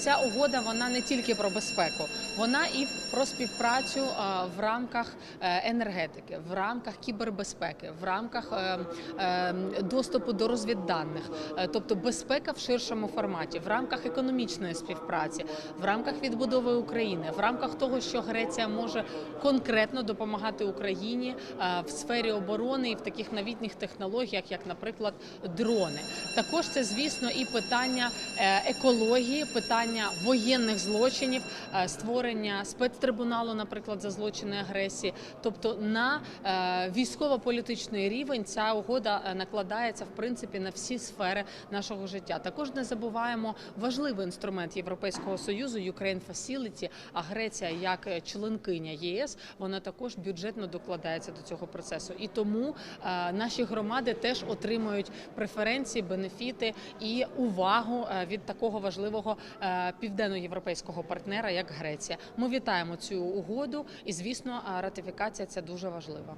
Ця угода вона не тільки про безпеку, вона і про співпрацю в рамках е, енергетики, в рамках кібербезпеки, в рамках е, е, доступу до розвідданих, тобто безпека в ширшому форматі, в рамках економічної співпраці, в рамках відбудови України, в рамках того, що Греція може конкретно допомагати Україні в сфері оборони і в таких новітніх технологіях, як, наприклад, дрони. Також це, звісно, і питання екології, питання воєнних злочинів, е, створення спецтрибуналу, наприклад, за злочини агресії. Тобто на е, військово-політичний рівень ця угода е, накладається в принципі на всі сфери нашого життя. Також не забуваємо важливий інструмент Європейського союзу Ukraine Facility, а Греція як членкиня ЄС, вона також бюджетно докладається до цього процесу. І тому наші громади теж отримують преференції, бенефіти і увагу від такого важливого південноєвропейського партнера, як Греція. Ми вітаємо цю угоду, і звісно, ратифікація ця дуже важлива.